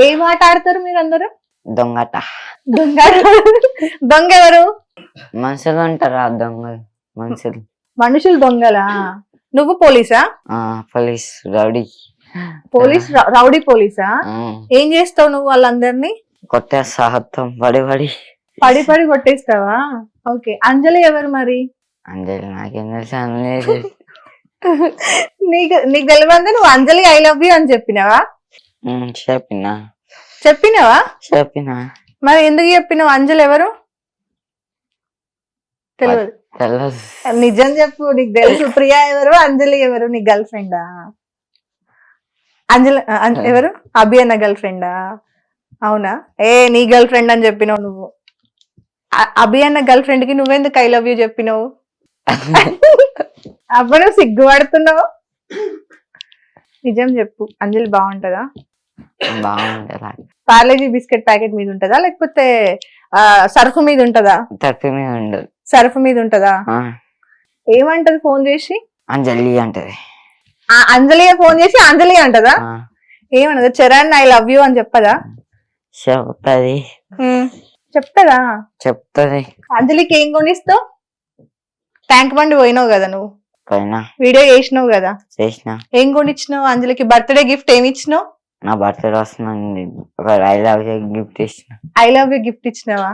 ఏం ఆట ఆడతారు మీరు అందరూ దొంగట. దొంగ దొంగ ఎవరు మనుషులు ఉంటారా దొంగలు మనుషులు? మనుషులు దొంగలా? నువ్వు పోలీసా? ఆ పోలీస్ రౌడీ. పోలీస్ రౌ- రౌడీ పోలీసా? ఆ, ఏం చేస్తావు నువ్వు వాళ్ళందరినీ? కొట్టేస్తా మొత్తం పడి పడి. పడి పడి కొట్టేస్తావా? ఓకే. అంజలి ఎవరు మరి? అంజలి నాకేం తెలుసు నీకు నీకు తెలియదు నువ్వు అంజలి ఐ లవ్ యూ అని చెప్పినావా? చెప్పినా. చెప్పినావా? చెప్పినా. మరి ఎందుకు చెప్పినావు? అంజలి ఎవరు? తెలియదు నిజం చెప్పు నీకు తెలుసు. ప్రియా ఎవరు అంజలి ఎవరు? నీ గర్ల్ ఫ్రెండా? అంజలి ఎవరు? అభి అన్న గర్ల్ ఫ్రెండా? అవునా? ఏ నీ గర్ల్ ఫ్రెండ్ అని చెప్పినావు నువ్వు. అభి అన్న గర్ల్ ఫ్రెండ్కి నువ్వెందుకు ఐ లవ్ యూ చెప్పినావు? అప్పుడు నువ్వు సిగ్గుపడుతున్నావు? నిజం చెప్పు. అంజలి బాగుంటదా? బాగుంటుంది పార్లేజీ బిస్కెట్ ప్యాకెట్ మీద ఉంటదా? లేకపోతే సర్ఫ్ మీద ఉంటదా? తప్పి మీద ఉండదు. సర్ఫ్ మీద ఉంటదా? ఏమంటది ఫోన్ చేసి? అంజలి అంటది. అంజలి ఫోన్ చేసి అంజలి అంటదా? ఆ, ఏమన్నది? చరణ్ ఐ లవ్ యూ అని చెప్పదా? చెప్తది. చెప్తదా? చెప్తది. అంజలికి ఏం కొనిస్తావు? ట్యాంక్ బండి పోయినావు కదా నువ్వు? వీడియో చేసినావు కదా? చేసిన. ఏం కొనిచ్చినావు? అంజలికి బర్త్డే గిఫ్ట్ ఏమి ఇచ్చినావు? నా బర్త్డే వస్తుంది ఒక ఐ లవ్ గిఫ్ట్ ఇచ్చిన. ఐ లవ్ యూ గిఫ్ట్ ఇచ్చినావా?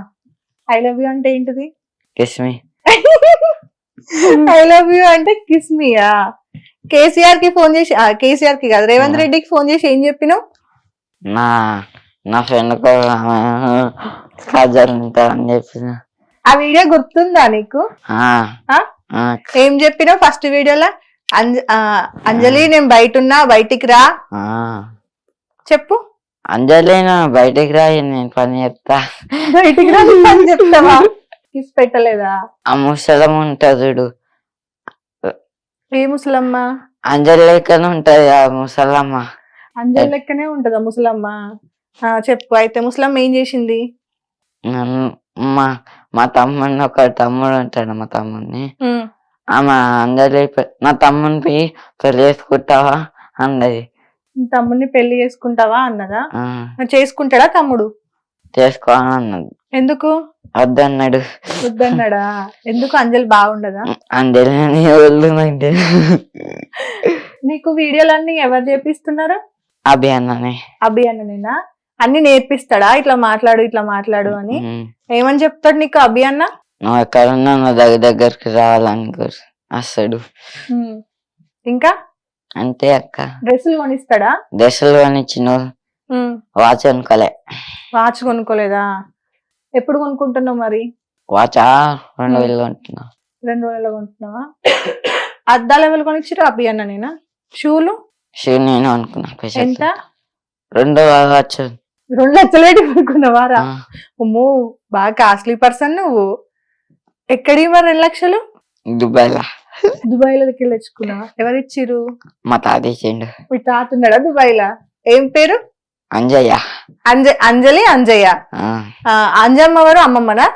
ఐ లవ్ యూ అంటే ఏంటిది? Kiss me I love you అంటే కిస్ మీయా కేసీఆర్కి ఫోన్ చేసి కేసీఆర్కి కాదు రేవంత్. రెడ్డికి ఫోన్ చేసి ఏం చెప్పినావు? నా నా ఫ్రెండ్ కాజల్ అని చెప్పిన. ఆ వీడియో గుర్తుందా నీకు? ఏం చెప్పినావు ఫస్ట్ వీడియోలో? అంజలి నేను బయట ఉన్నా బయటికి రా. చెప్పు. అంజలి నా బయటికి రాయి నేను పని చెప్తా. బయటికి రా అని చెప్తావా? కిస్ పెట్టలేదా? ఆ ముసలం ఉంటుంది చూడు. ఏ ముసలమ్మ? అంజలి లెక్కన ఉంటది ఆ ముసలమ్మ. అంజలి లెక్కనే ఉంటదా ముసలమ్మ? ఆ, చెప్పు. అయితే ముసలమ్మ ఏం చేసింది? నన్ను- మా మా తమ్ముడిని ఒక తమ్ముడు ఉంటాడు మా తమ్ముడిని. ఆమె అంజలి పె- నా తమ్ముని పోయి పెళ్ళి చేసుకుంటావా? అన్నది తమ్ముడిని పెళ్ళి చేసుకుంటావా అన్నదా? చేసుకుంటాడా తమ్ముడు? చేసుకోవాలని అన్నది ఎందుకు? వద్దన్నాడు. వద్దన్నాడా? ఎందుకు అంజలి బాగుండదా? అంజలి అంటే. నీకు వీడియోలన్నీ ఎవరు చేపిస్తున్నారు? అభి అన్నని. అభి అన్ననేనా? అన్ని నేర్పిస్తాడా? ఇట్లా మాట్లాడు ఇట్లా మాట్లాడు అని. ఏమని చెప్తాడు నీకు అభి అన్న? నువ్వు ఎక్కడున్నా నువ్వు దగ్గర దగ్గరికి రావాలనుకో వస్తాడు ఉమ్. ఇంకా? అంతే అక్క. డ్రెస్సులు కొనిస్తాడా? దశలు కొనిచ్చిన. వాచ్ అనుకోలే వాచ్ కొనుక్కోలేదా? ఎప్పుడు కొనుక్కుంటున్నావు మరి? వాచా? రెండు వేలు కొంటున్నా. రెండు వేల కొంటున్నావా? అద్దాలు ఎవరు కొనిచ్చారు అభి అన్న నేనా? షూలు? షూ నేను అనుకున్నా. ఎంత? రెండు వాచ్ రెండు లక్షలు పెట్టి కొనుక్కున్నావారా అమ్మో బాగా కాస్ట్లీ పర్సన్ నువ్వు. ఎక్కడి మరి రెండు లక్షలు? దుబాయ్ లా దుబాయ్లో వెళ్ళి తెచ్చుకున్నావా ఎవరు ఇచ్చిర్రు? మా తాత ఇచ్చిండు. మీ తాత ఉన్నాడా దుబాయ్ లా ఏం పేరు? అంజయ్య. అంజ అంజలి అంజయ్య? అంజమ్మ ఎవరు అమ్మమ్మనా.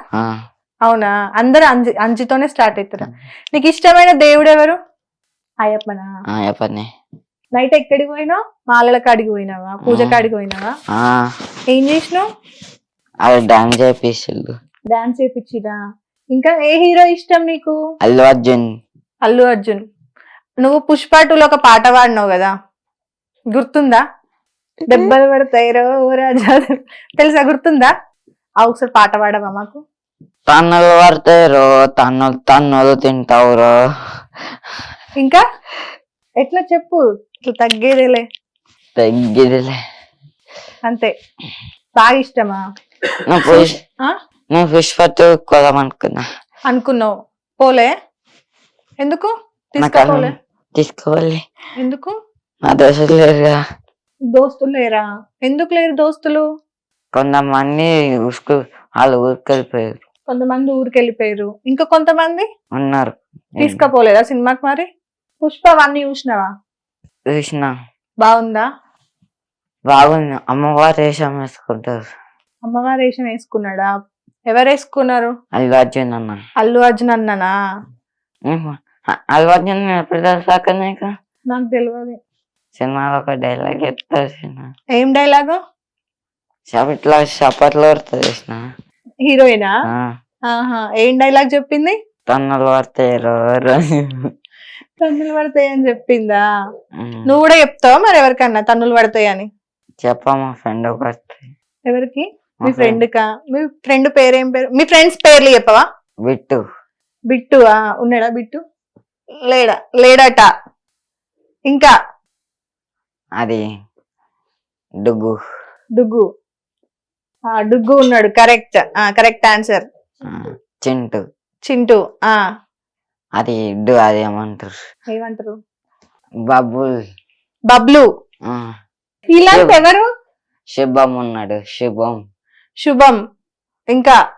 అవునా? అందరు అంజి అంజితోనే స్టార్ట్ అవుతారా నీకు ఇష్టమైన దేవుడు ఎవరు? అయ్యప్పనా? చెప్పండి నైట్ ఎక్కడికి పోయినావు? మాలల కాడికి పోయినావా? పూజ కాడికి పోయినావా? ఏం చేసినావు? అది డాన్స్ చేపిస్తుండు. డాన్స్ చేపించిరా ఇంకా ఏ హీరో ఇష్టం నీకు? అల్లు అర్జున్. అల్లు అర్జున్. నువ్వు పుష్ప టూలో ఒక పాట పాడినావు కదా? గుర్తుందా? దెబ్బలు పడతాయిరో ఓ రాజా తెలుసా? గుర్తుందా? ఆ ఒకసారి పాట పాడవా మాకు? తన్నులు పడతారో తన్నులు తన్నులు తింటావురో ఇంకా? ఎట్లా చెప్పు? ఇట్లా తగ్గేదేలే. తగ్గిదిలే. అంతే. బాగా ఇష్టమా? నువ్వు పుష్ప టూ కొదామనుకున్నా అనుకున్నావు. పోలే. ఎందుకు? నాకు తీసుకోపోలే తీసుకోవాలి. ఎందుకు? నా దోశలు లేరుగా. దోస్తులు లేరా? ఎందుకు లేరు దోస్తులు? కొంతమంది ఉసుకు వాళ్ళు ఊరికెళ్ళిపోయారు. కొంతమంది ఊరికి వెళ్ళిపోయారు ఇంకా కొంతమంది? ఉన్నారు. తీసుకపోలేదా సినిమాకి మరి? పుష్ప అవన్నీ చూసినావా? చూసిన. బాగుందా? బాగుంది. అమ్మవారు వేషం వేసుకుంటారు. అమ్మవారు వేషం వేసుకున్నాడా? ఎవరు వేసుకున్నారు? అల్లు అర్జున్ అన్న. అల్లు అర్జున్ అన్ననా? ఉహు. అ- అల్లు అర్జున్ ఎప్పుడు తెలిసాక నీకు? నాకు తెలియదు సినిమాలో ఒక డైలాగ్ చెప్తారు సినిమా ఏం డైలాగు ఇట్లా చప్పట్లు చేసిన. హీరోయినా? ఆహా ఏం డైలాగ్ చెప్పింది? తన్నులు పడతాయి తన్నులు పడతాయి అని చెప్పిందా? నువ్వు కూడా చెప్తావా మరి ఎవరికన్నా తన్నులు పడతాయి అని? చెప్ప మా ఫ్రెండ్ ఎవరికి? మీ ఫ్రెండ్ కా మీ ఫ్రెండ్ పేరు ఏం పేరు? మీ ఫ్రెండ్స్ పేర్లు చెప్పవా? బిట్టు. బిట్టు ఆ ఉన్నాడా బిట్టు? లేడా లేడట. ఇంకా? అది డుగ్గు. డుగ్గు. ఆ డుగ్గు ఉన్నాడు కరెక్ట్. ఆ కరెక్ట్ ఆన్సర్. ఆ, చింటు. చింటూ ఆ. అది ఇడ్డు అది ఏమంటారు? ఏమంటారు? Bubble bubble. ఆ, ఇలాంటి ఎవరు? శుభం ఉన్నాడు శుభం. శుభం. ఇంకా?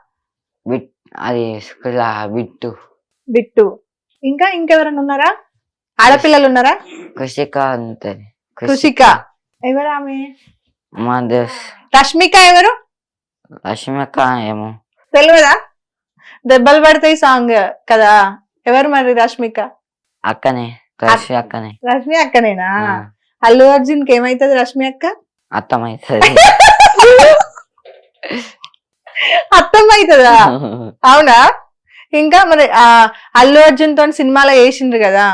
అది బిట్టు బిట్టు ఇంకా ఇంకెవరైనా ఉన్నారా? ఆడపిల్లలు ఉన్నారా? కుషిక ఉంటది కృషిక. ఎవరు ఆమె? మా దేశ్ రష్మిక ఎవరు? లక్ష్మిక ఏమో. తెలియదా దెబ్బలు పడతాయి సాంగ్ కదా. ఎవరు మరి రష్మిక? అక్కనే. కృషి అక్కనే. రష్మి అక్కనేనా? అల్లు అర్జున్కి ఏమైతుంది రష్మి అక్క? అర్థమవుతుంది అర్థం అవుతుందా అవునా? ఇంకా మరి ఆ అల్లు అర్జున్తో సినిమాలో వేసిండ్రు కదా.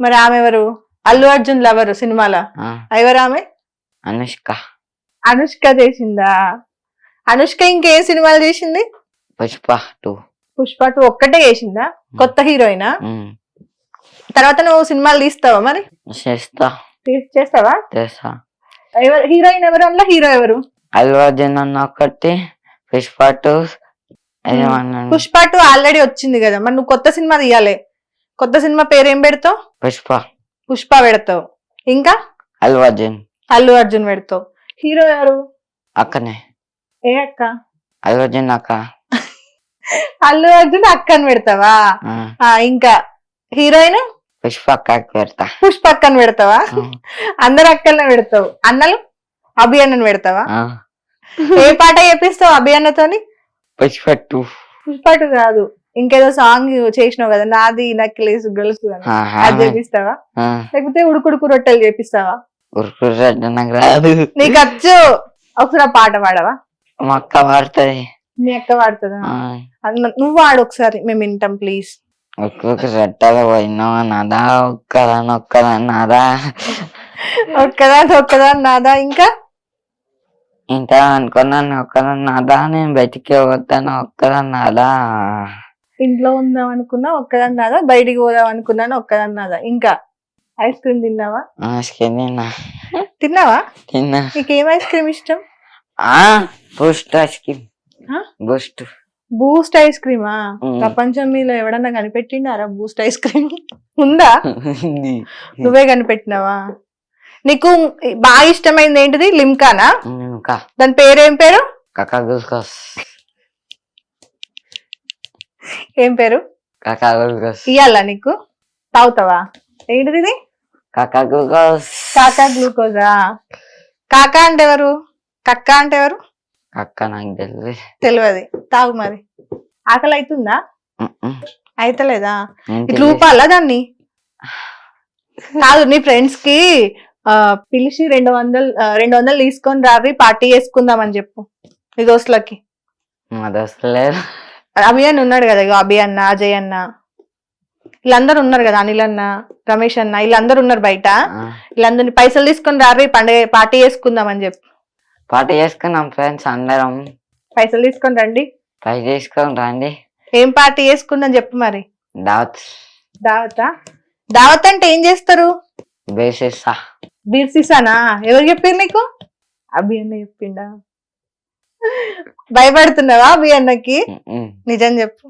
మరి ఆమె ఎవరు? అల్లు అర్జున్ లవరు సినిమాలో. ఎవరు ఆమె? అనుష్క. అనుష్క చేసిందా? అనుష్క ఇంకేం సినిమాలు చేసింది? పుష్ప టూ. పుష్ప టూ ఒక్కటే చేసిందా? కొత్త హీరోయినా? తర్వాత నువ్వు సినిమాలు తీస్తావా మరి? చేస్తా. చేస్తావా? చేస్తా. ఎవరు హీరోయిన్ ఎవరు అందులో హీరో ఎవరు? అల్లు అర్జున్ అన్న ఒకటి Pushpa two Pushpa two already వచ్చింది కదా మరి నువ్వు కొత్త సినిమా తీయాలి. కొత్త సినిమా పేరు ఏం పెడతావు? పుష్ప. పుష్ప పెడతావు. ఇంకా? అల్లు అర్జున్. అల్లు అర్జున్ పెడతావు. హీరో ఎవరు? అక్కనే. ఏ అక్క? అల్లు అర్జున్ అక్క. అల్లు అర్జున్ అక్కని పెడతావా? ఇంకా? హీరోయిన్? పుష్ప అక్కకి పెడతా. పుష్ప అక్కని పెడతావా? అందరు అక్కల్ని పెడతావు. అన్నలు? అభి అన్నని పెడతావా ఏ పాట చెప్పిస్తావు అభి అన్నతోని పుష్ప టూ పుష్ప టూ కాదు. ఇంకేదో సాంగ్ చేసినావు కదా నాది నక్కిలేసు గొలుసు అని. ఆ, అది. చేపిస్తావా? ఆ, లేకపోతే ఉడుకుడుకు రొట్టెలు చేపిస్తావా? ఉరుకుర్రెడ్డి నాకు రాదు. నీకు వచ్చు. ఒకసారి ఆ పాట పాడవా? మా అక్క వాడుతుంది మీ అక్క పాడుతుందా? నువ్వు వాడు ఒకసారి మేము వింటాం ప్లీజ్ ఒక్కొక్క రెట్టలు పోయినావా నాదా ఒక్కదాని ఒక్కదాని నాదా. ఒక్కదా ఒక్కదా నాదా. ఇంకా? ఇంత అనుకున్నాను ఒక్కదాని నాదా? నేను బయటికి పోతాను ఒక్కదాని నాదా? ఇంట్లో ఉందాం అనుకున్నా ఒక్కదాన్ని నాదా? బయటికి పోదాం అనుకున్నాను ఒక్కదాన్ని నాదా? ఇంకా ఐస్ క్రీమ్ తిన్నావా? స్కిన్ తిన్నా. తిన్నావా? తిన్నా. నీకు ఏం ఐస్ క్రీమ్ ఇష్టం? ఆ Boost ice cream? Boost. Boost ice క్రీమా. ప్రపంచం మీలో ఎవడన్నా కనిపెట్టిండారా బూస్ట్ ఐస్ క్రీమ్? ఉందా. నువ్వే కనిపెట్టినావా? నీకు బాగా ఇష్టమైంది ఏంటిది? లిమ్కానా? ఇంకా దాని పేరేం పేరు? ఏం పేరు? కాకా గుల్కోస్ ఇయ్యాలా నీకు? తాగుతావా? ఏంటిది ఇది? కాకా గుల్కోస్ కాకా గ్లూకోజా? కాకా అంటే ఎవరు? కక్క అంటే ఎవరు? అక్క నాకు తెలియదు తెలియదు తాగు మరి. ఆకలి అవుతుందా అయితలేదా? ఇట్లా. ఊపాలా దాన్ని? కాదు నీ ఫ్రెండ్స్కి. పిలిచి రెండు వందలు రెండు వందలు తీసుకొని రావి పార్టీ చేసుకుందాం అని చెప్పు. నీ దోస్తులకి. మా దోస్తులు లేరు. అభి అని ఉన్నాడు కదా ఇగో అభి అన్న అజయ్ అన్న. వీళ్ళందరూ ఉన్నారు కదా అనిల్ అన్న రమేష్ అన్న వీళ్ళందరూ ఉన్నారు బయట. వీళ్ళందరినీ పైసలు తీసుకొని రావి పండుగ పార్టీ చేసుకుందాం అని చెప్పు. పార్టీ చేసుకున్నాం ఫ్రెండ్స్ అందరం. పైసలు తీసుకొని రండి. పై చేసుకొని రండి. ఏం పార్టీ చేసుకుందాం చెప్పు మరి. దావత్. దావతా? దావత్ అంటే ఏం చేస్తారు? బీర్ సీసానా ఎవరు చెప్పారు నీకు? అభి అన్న చెప్పిండా? భయపడుతున్నావా అభి అన్నకి? నిజం చెప్పు.